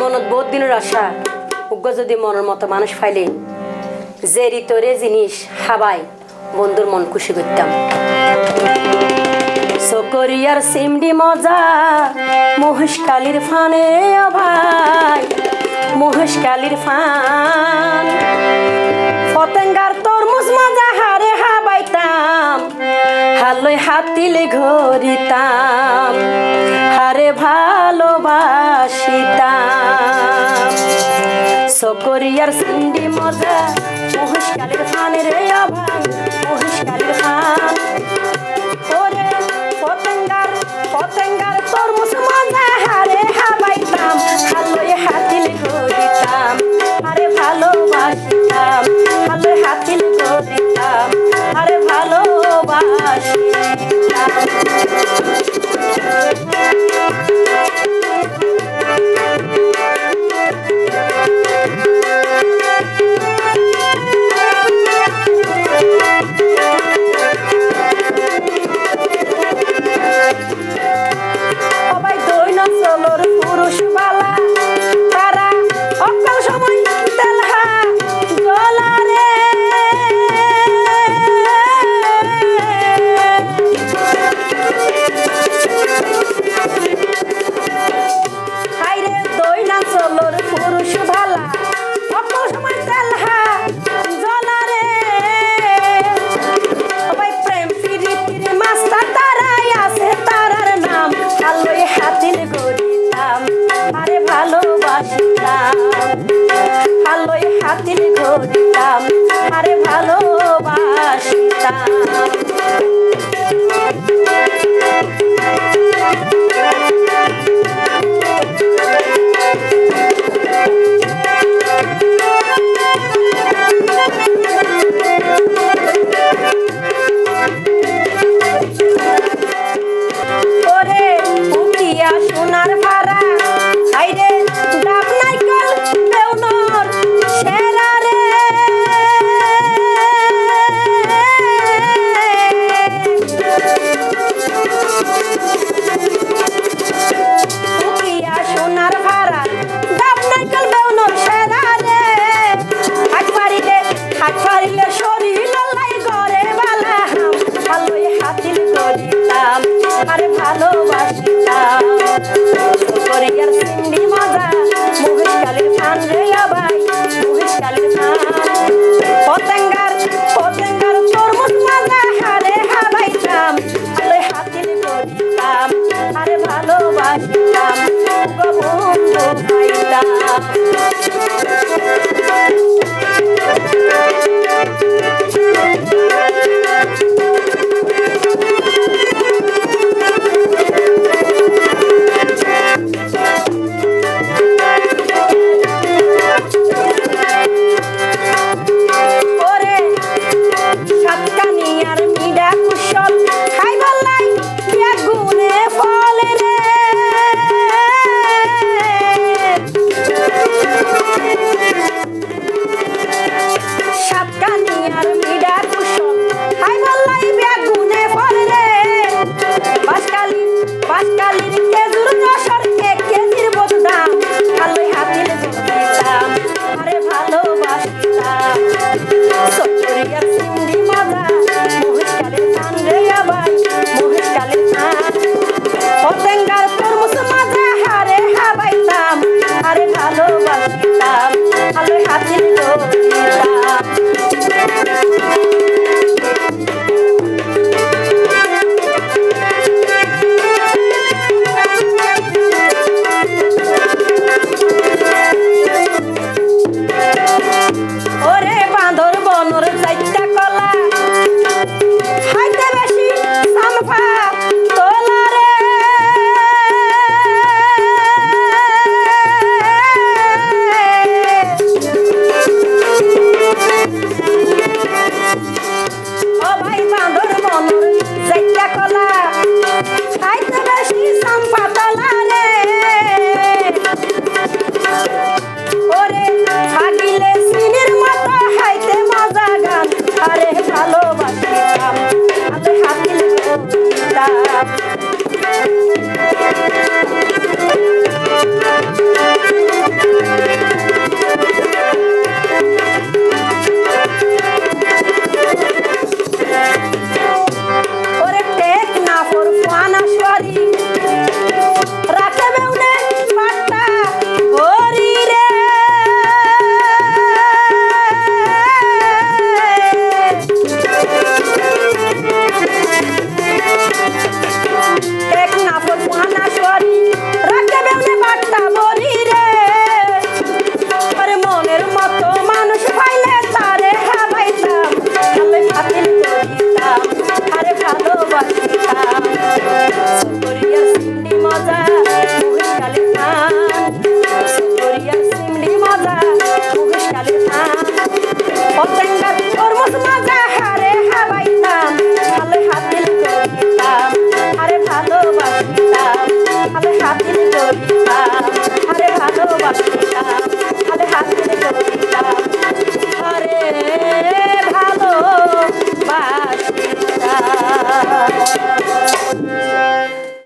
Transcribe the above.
মনত বহুত দিনের আশা। উগ্র যদি মনের মতো মানুষ ফাইলে, যে ঋতরে জিনিস হাবাই, বন্ধুর মন খুশি করতাম। সকরিয়ার সিমডি মজা মহেশকালীর ফানে ভাই মহেশকালীর ফান। ফতেঙ্গার তরমুজ মজা হারে হাবাইতাম, হালই হাতিলে ঘরিতাম। ভালোবাসিতাম। সকরিয়ার সিন্ডি মজা, মহিষালের ফানের রে অভাব মহিষালের ফান ওরে পতঙ্গার পতঙ্গার তোর মুসমান হারে হাবাইতাম। ভালোবাসিতাম আরে ভালোবাসিতাম ভালোবাসতাম করিয়া মজা।